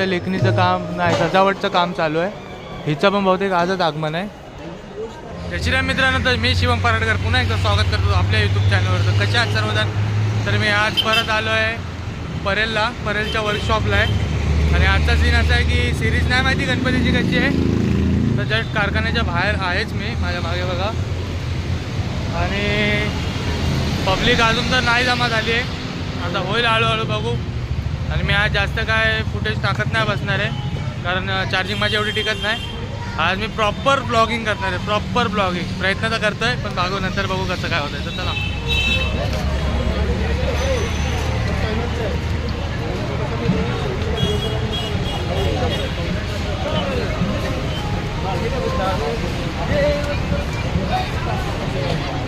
याचं लेखणीचं काम नाही सजावटचं काम चालू आहे. हिचं पण बहुतेक आजच आगमन आहे. जयश्रीराम मित्रांनो तर मी शिवम पराडकर पुन्हा एकदा स्वागत करतो आपल्या यूट्यूब चॅनलवर तर कसे आहात सर्वजण? तर मी आज परत आलो आहे परेलला परेलच्या वर्कशॉपला आहे. आणि आजचा सीन असा आहे की सिरीज नाही माहिती गणपतीची कशी आहे. तर जस्ट कारखान्याच्या बाहेर आहेच मी माझ्या मागे बघा. आणि पब्लिक अजून तर नाही जमा झाली आहे. आता होईल हळूहळू बघू. आणि मी आज जास्त काय फुटेज टाकत नाही बसणार आहे. कारण चार्जिंग माझी एवढी टिकत नाही. आज मी प्रॉपर ब्लॉगिंग करणार आहे. प्रॉपर ब्लॉगिंग प्रयत्न तर करतो आहे पण बघू नंतर बघू कसं काय होतं तर चला. आणि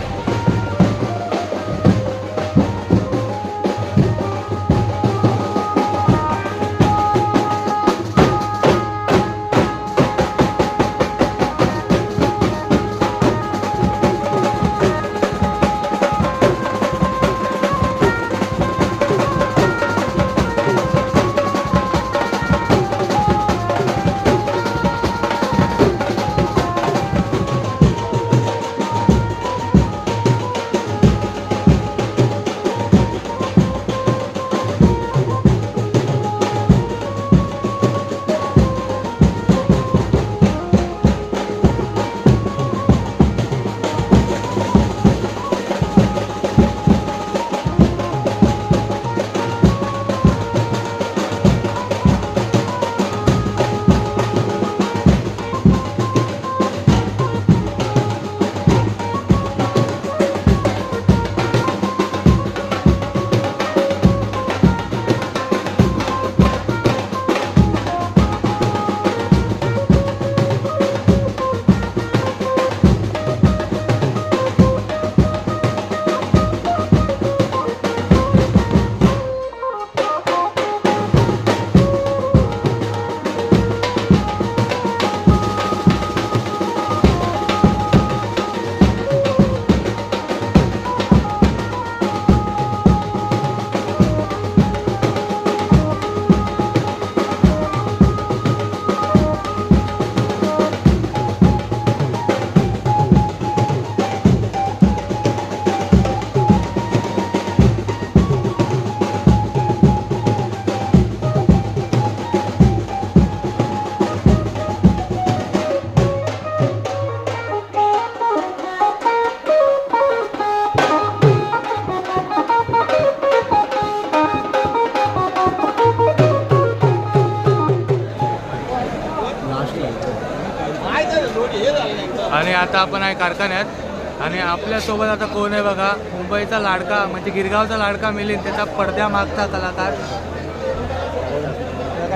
आहे कारखान्यात. आणि आपल्यासोबत आता कोण आहे बघा? मुंबईचा लाडका म्हणजे गिरगावचा लाडका मिलिंद त्याचा पडद्या मागचा कलाकार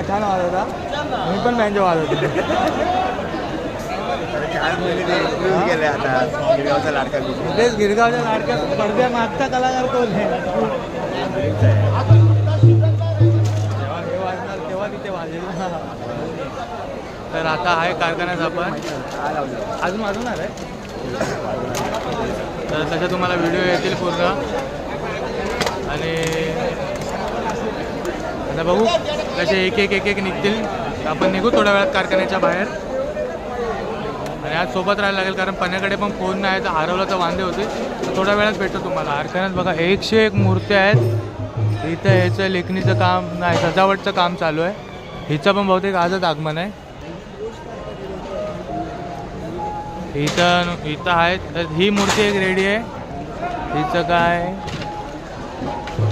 छान आवाज होता. मी पण बँजो वाजवतो. गेले आता गिरगावचा लाडका तेच गिरगावच्या लाडक्या पडद्या मागचा कलाकार कोण आहे? जेव्हा वाजणार तेव्हा तिथे वाजेल. ना. तर आता आहे कारखान्यात आपण. अजून वाजवणार आहे? तर त्याचा तुम्हाला व्हिडिओ येतील पूर्ण. आणि आता बघू कसे एक एक एक एक निघतील. आपण निघू थोड्या वेळात कारखान्याच्या बाहेर. आणि आज सोबत राहायला लागेल कारण पण्याकडे पण फोन नाही तर हरवलं तर वांदे होते. तर थोड्या वेळात भेटतो तुम्हाला. कारखान्यात बघा एकशे एक मूर्त्या आहेत. इथं ह्याचं लेखणीचं काम नाही सजावटचं काम चालू आहे. हिचं पण बहुतेक आजच आगमन आहे. इथं इथं आहेत तर ही मूर्ती एक रेडी आहे. हिचं काय?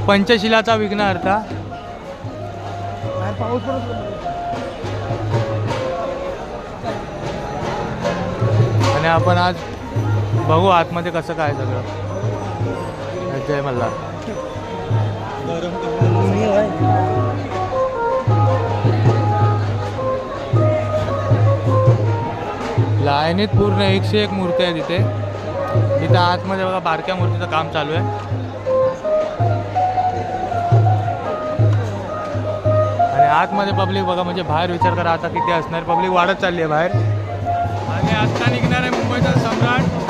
पंचशिलाचा विघ्नहर्ता. आणि आपण आज बघू आतमध्ये कसं काय सगळं. जय मल्हार. लाईनीत पूर्ण एकशे एक मूर्ती आहे तिथे. तिथं आतमध्ये बघा बारक्या मूर्तीचं काम चालू आहे. आणि आतमध्ये पब्लिक बघा म्हणजे बाहेर विचार करा आता किती असणार. पब्लिक वाढत चालली आहे बाहेर. आणि आत्ता निघणार आहे मुंबईचा सम्राट.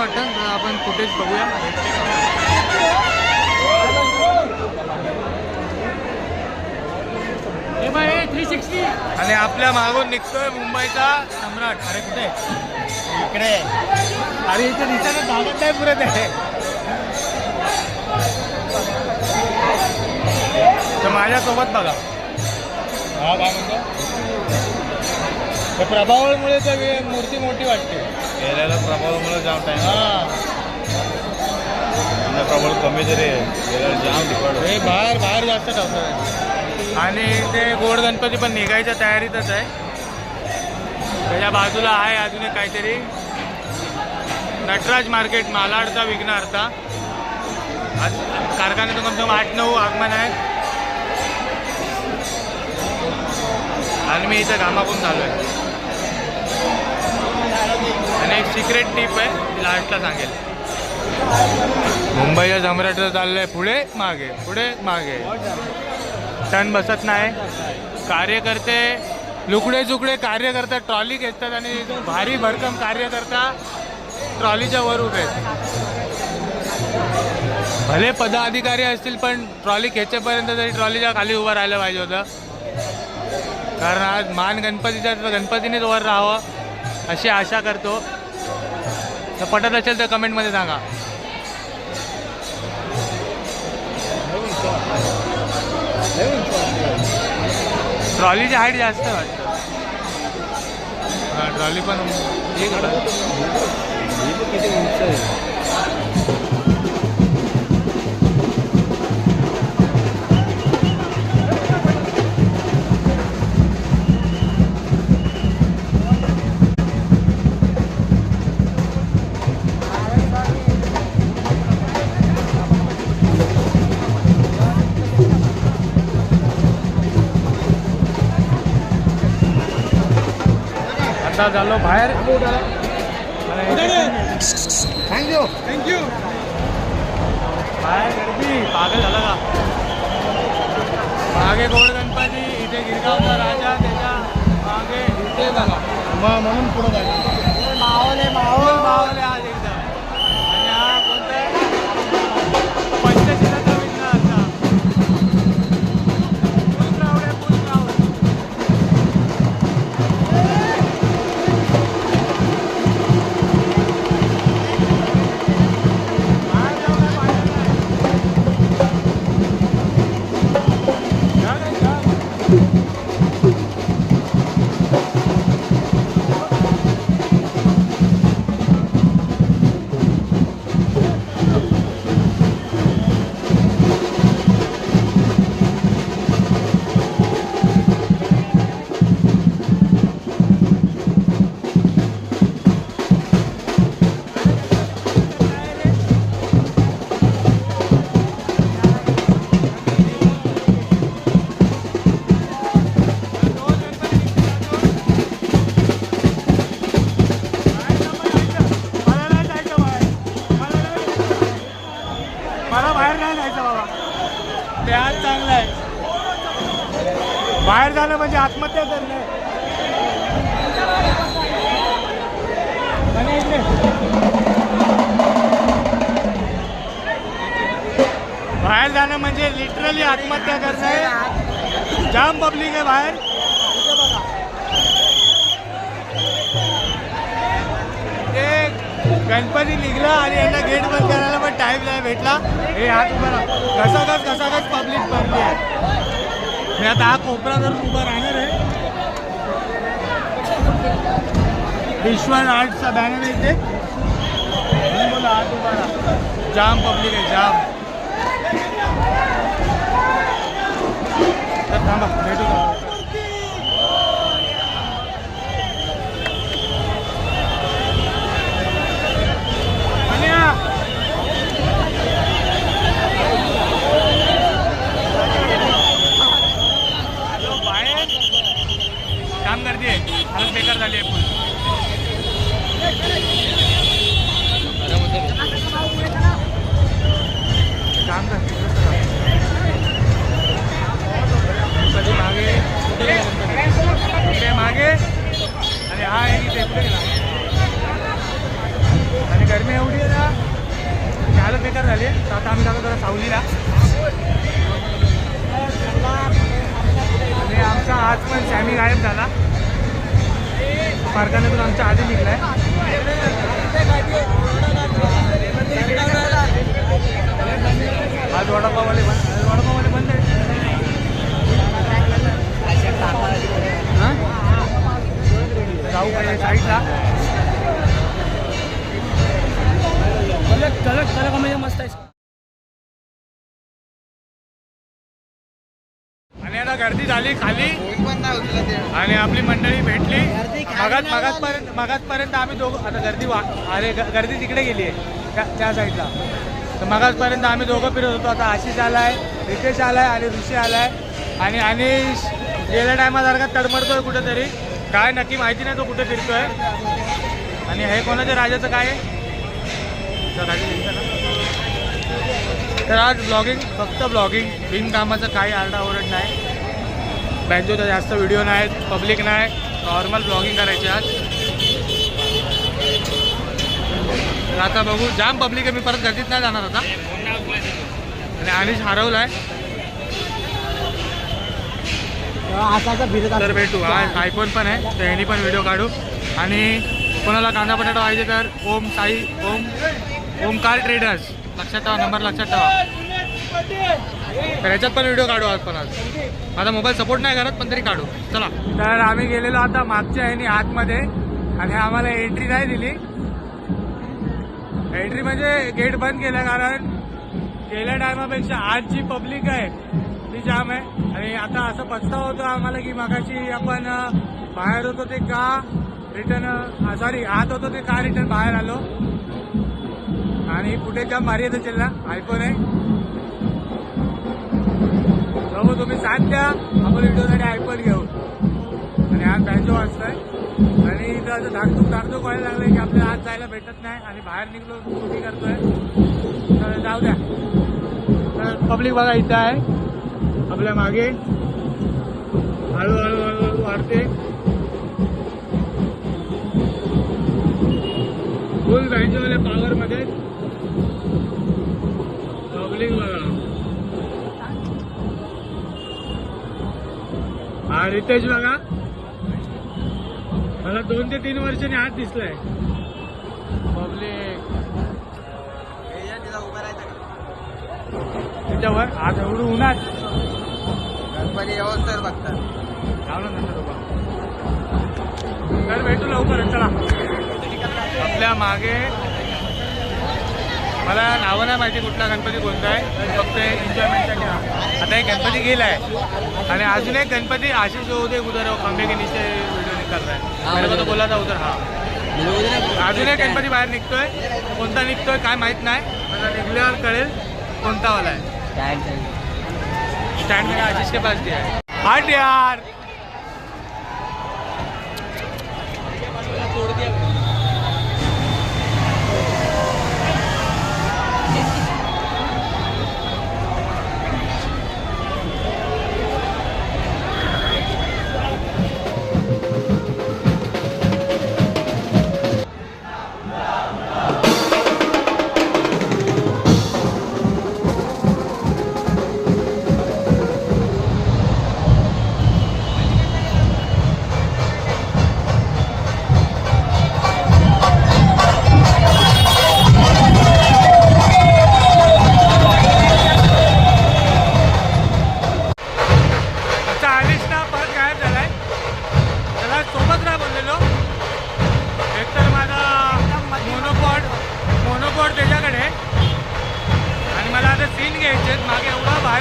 वाटतं. तर आपण फुटेज बघूया. थ्री सिक्स्टी आणि आपल्या मागून निघतोय मुंबईचा सम्राट. अरे कुठे? इकडे. अरे इथे दिसायला धावत नाही पुरत आहे तर माझ्यासोबत बघा. हा काय म्हणतो? प्रभावामुळे तर मूर्ती मोठी वाटते. गेल्याला प्रभावामुळे जाम टाइम हा प्रभाव कमी तरी गेल्याला जाम तिकड. हे बाहेर बाहेर जास्त ठेवतात आणि ते गोड गणपती पण निघायच्या तयारीतच आहे. त्याच्या बाजूला आहे अजून एक काहीतरी. नटराज मार्केट मालाडचा विघ्नार्था आज कारखान्यातून कमसे कम आठ नऊ आगमन आहे आणि मी इथं घामाकून चालू आहे. एक सिक्रेट टीप आहे लास्टला सांगेल. मुंबईच्या सम्राटचं चाललंय पुढे मागे पुढे मागे. टन बसत नाही. कार्यकर्ते लुकडे चुकडे कार्य करतात ट्रॉली घेतात आणि भारी भरकम कार्य करता ट्रॉलीच्या वर उभे भले पदाधिकारी असतील पण ट्रॉली खेचेपर्यंत तरी ट्रॉलीच्या खाली उभं राहिलं पाहिजे होतं. कारण आज मान गणपतीच्या गणपतीनेच वर राहावं अशी आशा करतो. तर पटत असेल तर कमेंटमध्ये सांगा. ट्रॉलीची हाईट जास्त वाटतं. ट्रॉली पण ठीक किती उंच आहे? आता झालो बाहेर। थँक्यू थँक्यू बाहेर गर्दी पागल झाला का? मागे गोड गणपती इथे गिरगावचा राजा त्याच्यामागे इथे बघा. म्हणून पुढे जायचं. मावले मावल मावले. बाहेर जाणं म्हणजे लिटरली आत्महत्या करणं. आहे जाम पब्लिक आहे बाहेर. ते गणपती निघला आणि यांना गेट बंद करायला पण टाईम नाही भेटला. हे हात उभा घसाघस घसाघस पब्लिक भरली आहे. मी आता हा कोपरा धरून उभा राहणार आहे विश्वास आर्टचा बॅनर आहे इथे म्हणून बोला हात उभा राहा जाम पब्लिक आहे जाम तर थांबा भेटू म्हणजे मस्त आहे आणि गर्दी झाली खाली. आणि आपली मंडळी भेटली. मगात मगातपर्यंत मगातपर्यंत आम्ही दोघं आता गर्दी वा अरे गर्दी तिकडे गेली आहे त्या त्या साईडला तर मगातपर्यंत आम्ही दोघं फिरत होतो. आता आशिष आलाय रितेश आलाय आणि ऋषी आलाय. आणि अनिश गेल्या टायमासारखा तडमडतोय कुठेतरी. काय नक्की माहिती नाही तो कुठे फिरतोय. आणि हे कोणाच्या राजाचं काय आहे? तर आज ब्लॉगिंग फक्त ब्लॉगिंग बिनकामाचं काही आरडाओरड नाही. बँजोचा जास्त व्हिडिओ नाहीत पब्लिक नाही नॉर्मल ब्लॉगिंग करायचे आज. तर आता बघू जाम पब्लिक आहे मी परत गर्दीत नाही जाणार आता. आणि अनिश आहे तर भेटू आज आयफोन पण आहे तर ह्यानी पण व्हिडिओ काढू. आणि कोणाला कांदा बटाटा पाहिजे तर ओम साई ओम. ओमकार ट्रेडर्स लक्षात ठेवा नंबर लक्षात ठेवा. तर ह्याच्यात पण व्हिडिओ काढू आज पण आज. माझा मोबाईल सपोर्ट नाही करत पण तरी काढू. चला. तर आम्ही गेलेलो आता मागच्या आहे आतमध्ये. आणि आम्हाला एंट्री नाही दिली. एंट्री म्हणजे गेट बंद केलं कारण गेल्या टायमापेक्षा आज जी पब्लिक आहे. ती जाम आहे. आणि आता असं पस्ताव होतो आम्हाला की मगाशी आपण बाहेर होतो ते का? रिटर्न सॉरी आत होतो ते का रिटर्न बाहेर आलो? आणि कुठे काम भारी येतं चिल्ला आयफोन आहे. बघू तुम्ही साथ द्या. आपण व्हिडिओसाठी आयफोन घेऊ. आणि आज बँजो वाजतोय. आणि इथं असं धाकधूक धाकधूक व्हायला लागलं की आपल्याला आज जायला भेटत नाही आणि बाहेर निघलो कुठे करतोय. तर जाऊ द्या. तर पब्लिक बघा इथं आहे. आपल्या मागे. हळूहळू हळूहळू वाढते. फुल बँजोवाल्या पॉवरमध्ये हा रितेश बघा. मला दोन ते तीन वर्षांनी हात दिसलाय. पब्लिक त्याच्यावर आज एवढं उन्हात. गणपती येऊन तर बघतात लावलं नंतर उभा तर भेटू लवकर चला. आपल्या मागे मला नावं नाही माहिती कुठला गणपती कोणता आहे. फक्त एन्जॉयमेंटसाठी हा. आता एक गणपती गेलाय. आणि अजून एक गणपती आशिष जो उदय उधर हो, खंबे के नीचे व्हिडिओ है. को तो बोला था उधर हा. अजून एक गणपती बाहेर निघतोय. कोणता निघतोय काय माहीत नाही. मला निघल्यावर कळेल कोणता वाला आहे. स्टैंड में आशीष के पास दिया है. हट यार.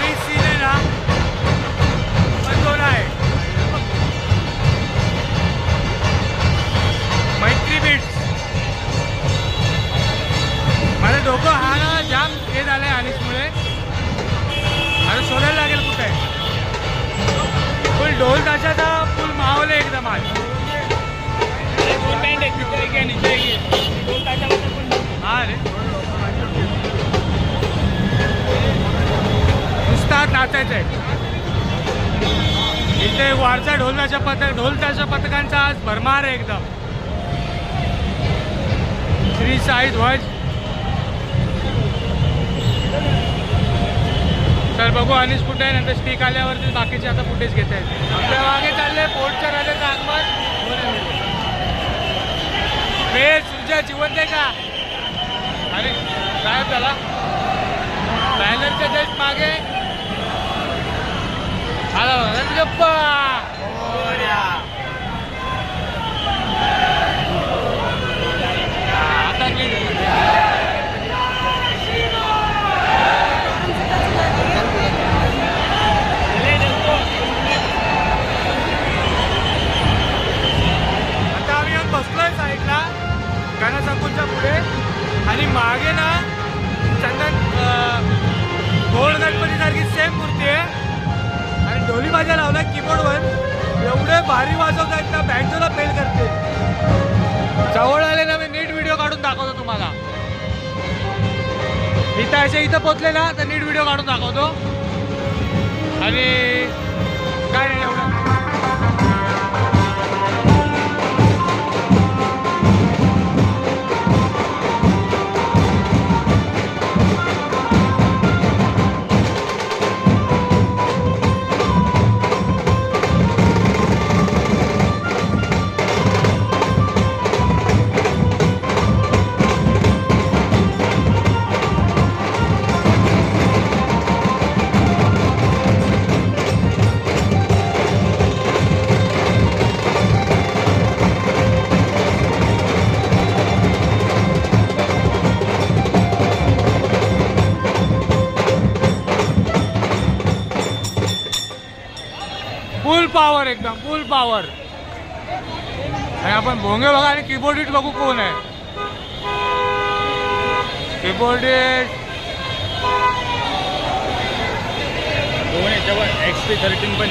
मागे नुसता नाचायचं आहे इथे वारसा ढोलताच्या पथक ढोलताच्या पथकांचा आज भरमार आहे एकदम. श्री साई ध्वज. तर बघू अनिश कुठे आहे नंतर स्टिक आल्यावरती बाकीचे आता फुटेज घेत आहेत आपल्या मागे चालले पोटच्या राजाचं आगमन. वेळ सूर्य जिवंत आहे का? अरे काय झाला बॅनरच्या जस्ट मागे. हॅलो बघा, गप्पा आता आता आम्ही गणसंकुलच्या पुढे. आणि मागे ना चंदन गोल गणपतीसारखी सेम मूर्ती आहे. ढोली भाज्या लावल्या कीबोर्डवर एवढे भारी वाजवत आहेत ना बँजोला फेल करते जवळ आले ना मी नीट व्हिडिओ काढून दाखवतो तुम्हाला. इथं असे इथं पोचले ना तर नीट व्हिडिओ काढून दाखवतो. आणि आपण भोंगे बघा आणि कीबोर्डिस्ट बघू कोण आहे. कीबोर्डिस्ट एक्स पी थर्टीन पण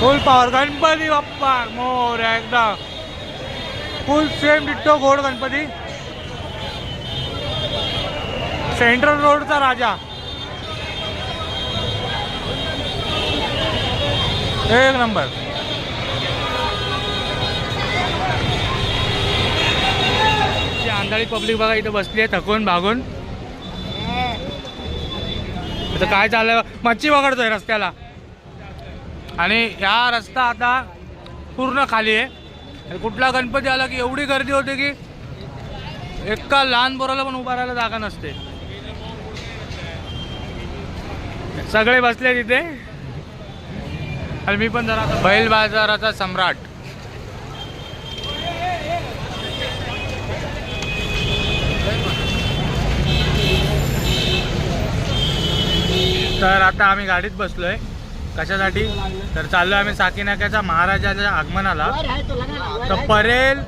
फुल पॉवर गणपती बाप्पा मोर एकदम फुल सेम डिट्टो गोड गणपती. सेंट्रल रोडचा राजा. एक नंबर ची पब्लिक बघा इथं बसली आहे थकून भागून. आता काय चाललंय मच्छी वगडतोय रस्त्याला. आणि ह्या रस्ता आता पूर्ण खाली आहे. कुठला गणपती आला की एवढी गर्दी होते की एका लहान बोराला पण उभा राहायला जागा नसते. सगळे बसले तिथे. आणि मी पण जरा बैल बाजाराचा सम्राट. तर आता आम्ही गाडीत बसलो आहे कशासाठी? तर चाललो आम्ही साकीनाक्याच्या महाराजाच्या आगमनाला. तर परेल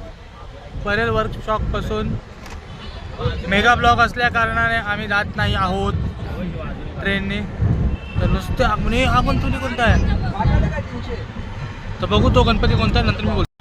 परेल वर्कशॉपपासून मेगा ब्लॉक असल्या कारणाने आम्ही जात नाही आहोत ट्रेनने. तर नुसतं आगमन आपण तुम्ही कोणता आहे? तर बघू तो गणपती कोणता नंतर मी बोलतो.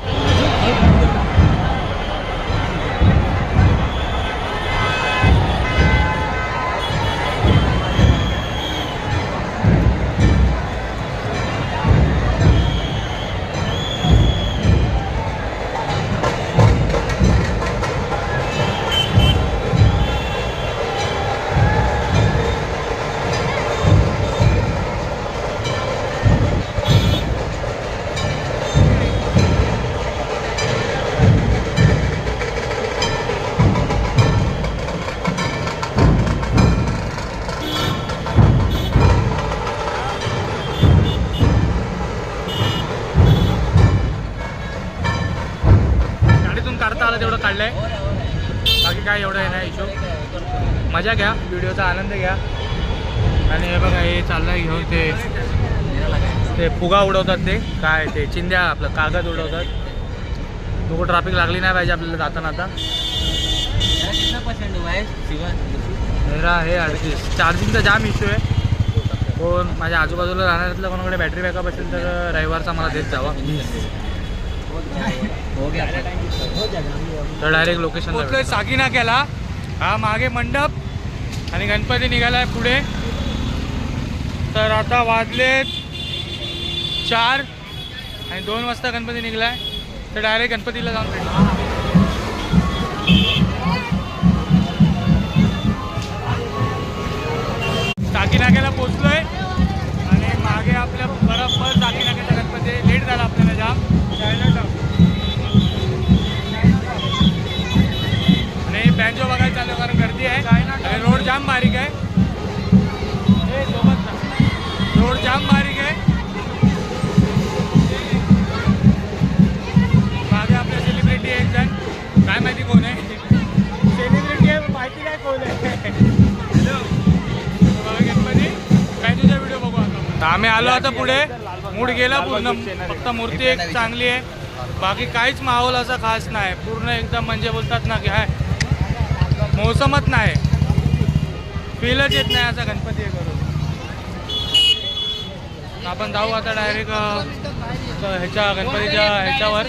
फुगा उडवतात ते. काय ते चिंध्या आपलं कागद उडवतात. नको ट्रॅफिक लागली नाही पाहिजे आपल्याला जाताना आता. है मेरा हे अडतीस चार्जिंगचा जाम इश्यू आहे. कोण माझ्या आजूबाजूला राहणाऱ्यातलं कोणाकडे बॅटरी बॅकअप असेल तर रविवारचा मला देत जावा. हो तर डायरेक्ट लोकेशन साकिना केला हा मागे मंडप आणि गणपती निघालाय पुढे. तर आता वाजलेत चार आणि दोन वाजता गणपती निघलाय. तर डायरेक्ट गणपतीला जाऊन भेटू. टाकीनाक्याला साकी पोचलोय आणि मागे आपल्या बरोबर टाकीनाक्याचा गणपती लेट झाला आपल्याला जाम. आणि बँजो बघायला चालू कारण गर्दी आहे. रोड जाम बारीक आहे. सोबत रोड जाम बारीक सेलिब्रिटी जण काय माहिती कोण आहे? सेलिब्रिटी आहे माहिती नाही कोण आहे? हॅलो गणपती. काय तुझा व्हिडिओ बघू आता? आम्ही आलो आता पुढे. मूड गेला पूर्ण. फक्त मूर्ती एक चांगली आहे. बाकी काहीच माहोल असा खास नाही. पूर्ण एकदम म्हणजे बोलतात ना की हाय. मोसमच नाही. फीलच येत नाही असा गणपती आहे करून. आपण जाऊ आता डायरेक्ट ह्याच्या गणपतीच्या ह्याच्यावर.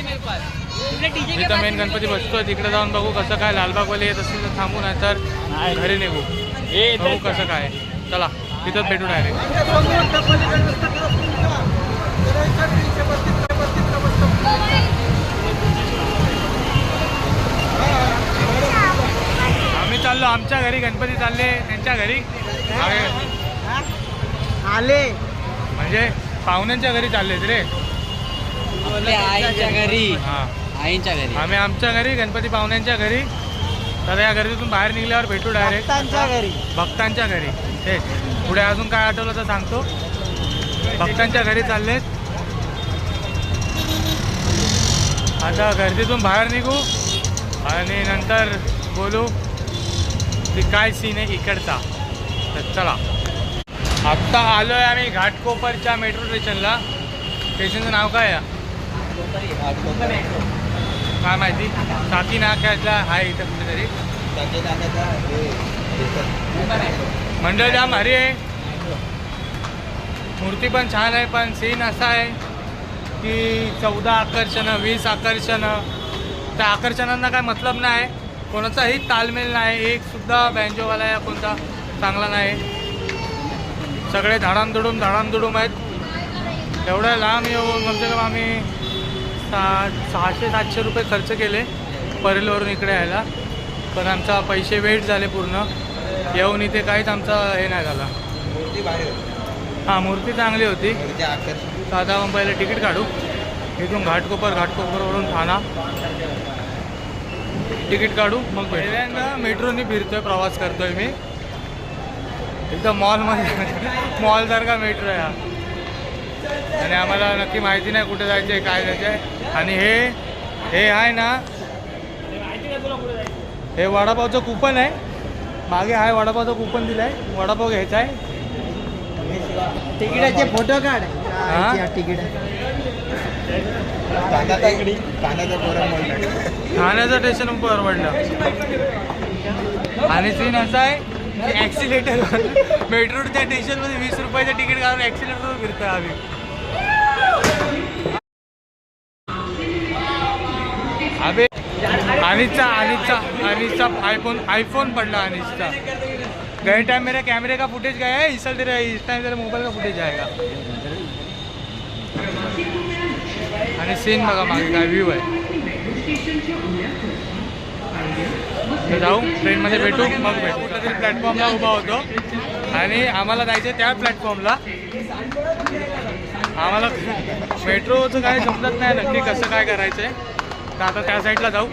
जिथं मेन गणपती बसतोय. तिकडे जाऊन बघू कसं काय लालबागवाले येत असतील तर थांबू नाही. तर घरी निघू. बघू कसं काय. चला तिथंच भेटू डायरेक्ट आम्ही चाललो आमच्या घरी गणपती चालले त्यांच्या घरी. आले. म्हणजे पाहुण्यांच्या घरी चाललेत रे. आईच्या घरी. हा. आईच्या घरी. आम्ही आमच्या घरी गणपती पाहुण्यांच्या घरी. तर या गर्दीतून बाहेर निघल्यावर भेटू डायरेक्ट भक्तांच्या घरी. भक्तांच्या घरी. तेच पुढे अजून काय आठवलं तर सांगतो. भक्तांच्या घरी चाललेत. आता गर्दीतून बाहेर निघू आणि नंतर बोलू की काय सीन आहे इकडचा. तर चला. आत्ता आलो आहे आम्ही घाटकोपरच्या मेट्रो स्टेशनला स्टेशनचं नाव काय आहे? काय माहिती? साकी नाक्यातला आहे इथं कुठेतरी. मंडळ जाम भारी आहे. मूर्ती पण छान आहे पण सीन असा आहे की चौदा आकर्षणं वीस आकर्षणं. त्या आकर्षणांना काय मतलब नाही. कोणाचाही तालमेल नाही. एक सुद्धा बँजोवाला या कोणता चांगला नाही. सगळे धाडामधुडूम धाडामधुडूम आहेत. एवढ्या लांब येऊन कमसे कम आम्ही सा सहाशे सातशे रुपये खर्च केले परेलवरून इकडे यायला. पण आमचा पैसे वेट झाले पूर्ण. येऊन इथे काहीच आमचा हे नाही झाला. हां मूर्ती चांगली होती. तर आता आपण पहिले तिकीट काढू. इथून घाटकोपर घाटकोपरवरून ठाणा. तिकीट काढू मग पहिल्यांदा मेट्रोने फिरतोय प्रवास करतोय मी. एकदम मॉलमध्ये मॉलसारखा मेट्रो आहे हा. आणि आम्हाला नक्की माहिती नाही कुठे जायचं आहे काय जायचं आहे आणि हे हे आहे ना हे वडापावचं कुपन आहे. मागे आहे वडापावचं कुपन दिलं आहे वडापाव घ्यायचा आहे. तिकिटाचे फोटो काढ. हा? तिकीट. ठाण्याचं स्टेशन परवडलं. आणि सीन असा आहे ॲक्सिलेटर मेट्रोच्या स्टेशनमध्ये वीस रुपयाचं तिकीट घालून ॲक्सिलेटरवर फिरतोय आम्ही. अनिसचा अनिसचा अनिसचा आईफोन आईफोन पडला अनिसचा गए टाइम मेरा कैमरे का फुटेज गया है इस साल तेरा इस टाइम तेरा मोबाइल का फुटेज आएगा. आणि सीन बघा मागे काय व्ह्यू आहे. तर जाऊ ट्रेनमध्ये भेटू मग भेटू. कुठल्या तरी प्लॅटफॉर्मला उभा होतो. आणि आम्हाला जायचं त्या प्लॅटफॉर्मला आम्हाला मेट्रोचं काय समजत नाही नक्की कसं काय करायचं आहे तर आता त्या साईडला जाऊ.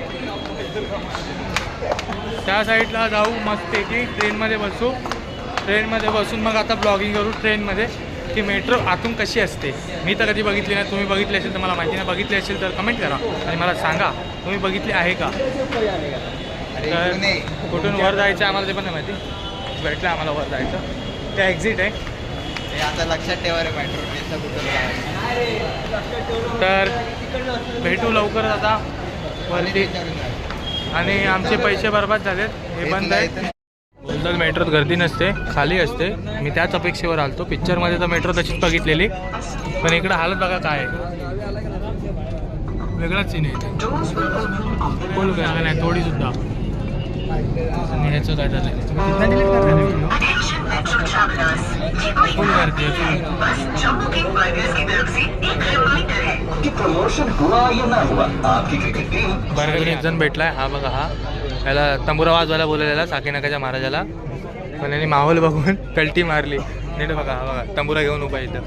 त्या साईडला जाऊ मस्तपैकी. ट्रेनमध्ये बसू. ट्रेनमध्ये बसून मग आता ब्लॉगिंग करू ट्रेनमध्ये. की मेट्रो आतून कशी असते? मी तर कधी बघितली नाही. तुम्ही बघितली असेल तर मला माहिती नाही. बघितली असेल तर कमेंट करा. आणि मला सांगा तुम्ही बघितली आहे का? तर कुठून वर जायचं आम्हाला ते पण नाही माहिती. भेटलं आम्हाला वर जायचं. ते एक्झिट आहे. आता लक्षात ठेवा रे मेट्रो कुठं तर भेटू लवकरच आता. वरती आणि आमचे पैसे बर्बाद झालेत. हे बंद आहेत बोलतात मेट्रोत गर्दी नसते खाली असते. मी त्याच अपेक्षेवर आलतो. पिक्चरमध्ये तर मेट्रो तशीच बघितलेली. पण इकडं हालत बघा काय आहे. वेगळाच सीन आहे. इथे नाही थोडी सुद्धा ह्याचं full. बर्गर एक जण भेटलाय. हा बघा हा. याला तंबुरा वाजवायला बोलवलेला साकीनाकाच्या महाराजाला. पण यांनी माहोल बघून कल्टी मारली. नीट बघा हा बघा तंबुरा घेऊन उभा इथं.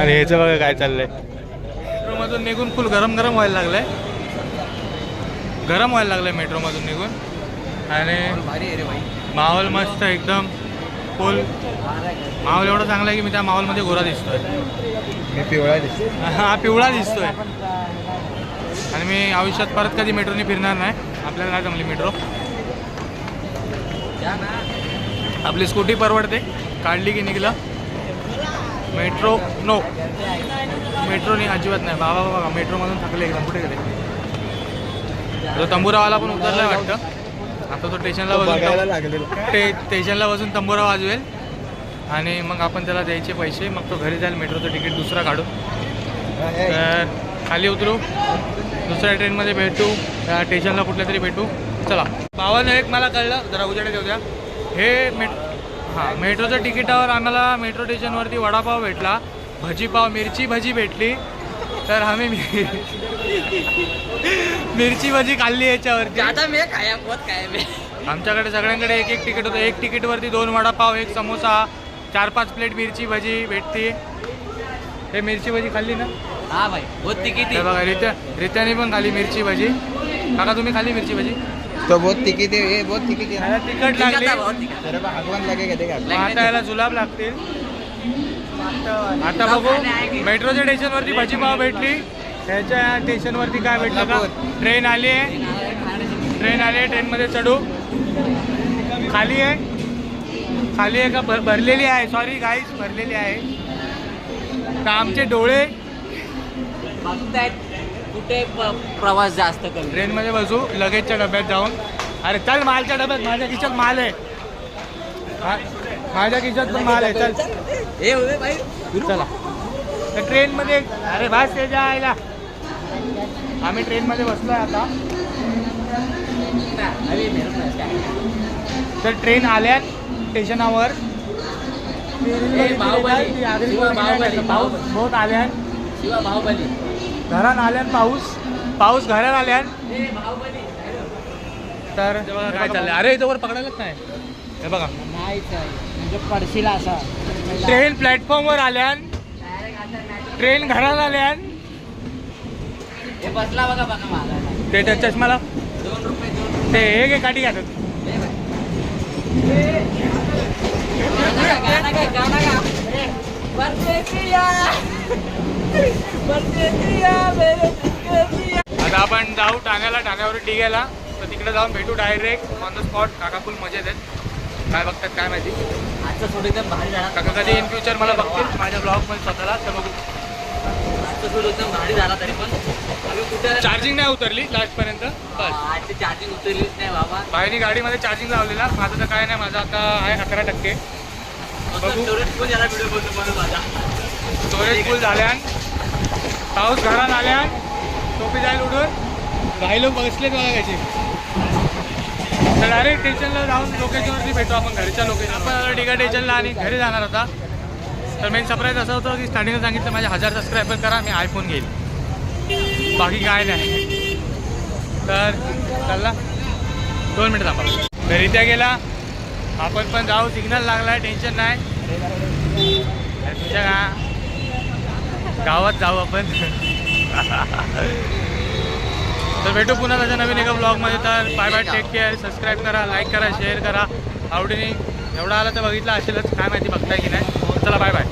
आणि ह्याचं बघा काय चाललंय. मेट्रोमधून निघून फुल गरम गरम व्हायला लागलंय. गरम व्हायला लागलंय मेट्रोमधून निघून. आणि आहे माहोल मस्त एकदम फुल. माहोल एवढा चांगला आहे की मी त्या माहोलमध्ये गोरा दिसतोय. मी पिवळा दिसतो हा पिवळा दिसतोय. आणि मी आयुष्यात परत कधी मेट्रोने फिरणार नाही. आपल्याला काय जमली मेट्रो. आपली स्कूटी परवडते. काढली की निघलं. मेट्रो नो मेट्रोने अजिबात नाही. बाबा बाबा मेट्रोमधून थकले एकदम. कुठे गेले? तो तंबुरावाला पण उतरलाय वाटतं. आता तो स्टेशनला बसून ते स्टेशनला बसून तंबुरा वाजवेल. आणि मग आपण त्याला द्यायचे पैसे. मग तो घरी जाईल. मेट्रोचं तिकीट दुसरा काढू. तर खाली उतरू. दुसऱ्या ट्रेनमध्ये भेटू. त्या स्टेशनला कुठल्या तरी भेटू. चला. भावानं एक मला कळलं. जरा उजेडे देऊ द्या. हे मेट हां मेट्रोच्या तिकिटावर आम्हाला मेट्रो स्टेशनवरती वडापाव भेटला. भजीपाव मिरची भजी भेटली. तर आम्ही मिरची भजी खाल्ली याच्यावरती. ज्यादा मी खाया बहुत खाया मी. आमच्याकडे सगळ्यांकडे एक एक तिकीट होतं. एक तिकीटवरती दोन वडापाव एक समोसा चार पाच प्लेट मिरची भजी भेटते. हे मिरची भजी खाल्ली ना? हा भाई बहुत तिकीट बघा रित्या रित्याने पण खाली मिरची भजी. काका तुम्ही खाली मिरची भजी? तो बहुत तिकीट आहे ये बहुत तिकीट आहे याला तिखट लागली. जरा भगवान मग आता याला जुलाब लागतील. आता बघू. मेट्रोच्या स्टेशनवरती भजीपाव भेटली. त्याच्या स्टेशनवरती काय भेटलं का? ट्रेन आली आहे. ट्रेन आली आहे ट्रेनमध्ये चढू. खाली आहे. खाली आहे का? भर भरलेली आहे. सॉरी गाईस भरलेली आहे. तर आमचे डोळे? बघतायत कुठे प- प्रवास जास्त कमी? ट्रेनमध्ये बसू लगेजच्या डब्यात जाऊन. अरे चल मालच्या डब्यात माझ्या खिशात माल आहे. माझ्या खिशात पण माल आहे चल. हे होते भाई चला. तर ट्रेनमध्ये अरे भास ते जायला. आम्ही ट्रेनमध्ये आता. अरे मेरे पास काय? तर ट्रेन आल्यात स्टेशनावर. ए, बाहुबली. शिवा बाहुबली, पाऊस बाहुबली. बहुत आल्यात. शिवा बाहुबली. घरात आल्यात पाऊस पाऊस घरात बाहुबली तर बघा काय चाललंय? अरे इथं वर पकडायलाच नाही. हे बघा. म्हणजे पडशीला असा ट्रेन प्लॅटफॉर्मवर आल्यान ट्रेन घरात आल्यान. हे बसला बघा बघा मागायला ते दोन रुपये ते हे घे काठी घ्या. हे भाई. गाणं गा, गाणं. आता आपण जाऊ ठाण्याला ठाण्यावर डी गेला तर तिकडे जाऊन भेटू डायरेक्ट ऑन द स्पॉट काका फुल मजेत आहेत. काय बघतात काय माहिती? आजचं सोड एकदम भारी झाला. काका कधी इन फ्युचर मला बघतील. माझ्या ब्लॉगमध्ये स्वतःला तर बघू आजचं सोड एकदम भारी झाला तरी पण. आम्ही कुठे चार्जिंग नाही उतरली लास्टपर्यंत बस. आजची चार्जिंग उतरलीच नाही बाबा. बाहेरनी गाडीमध्ये चार्जिंग लावलेला. माझं तर काय नाही माझं आता आहे अकरा टक्के. बघू. स्टोरेज म्हणून माझा स्टोरेज फुल झाल्यान पाऊस घरात आल्यान टोपी जाईल उडून काही लोक बसलेत मला त्याचे तर डायरेक्ट स्टेशनला जाऊन लोकेशनवरती भेटू आपण घरच्या लोकेशन आपण आता डिगा स्टेशनला आणि घरी जाणार होता तर मेन सरप्राईज असं होतं की स्टार्टिंगला सांगितलं माझे हजार सबस्क्रायबर करा मी आयफोन घेईल. बाकी काय नाही. तर चालला दोन मिनटं थांबा. घरी त्या गेला आपण पण जाऊ सिग्नल लागला टेन्शन नाही. तुमच्या तुझ्या गा गावात जाऊ आपण. तर भेटू पुन्हा त्याच्या नवीन एका ब्लॉगमध्ये तर bye bye take care subscribe करा लाईक करा शेअर करा. आवडीने एवढा आला तर बघितला असेलच. काय माहिती बघताय की नाही. चला बाय बाय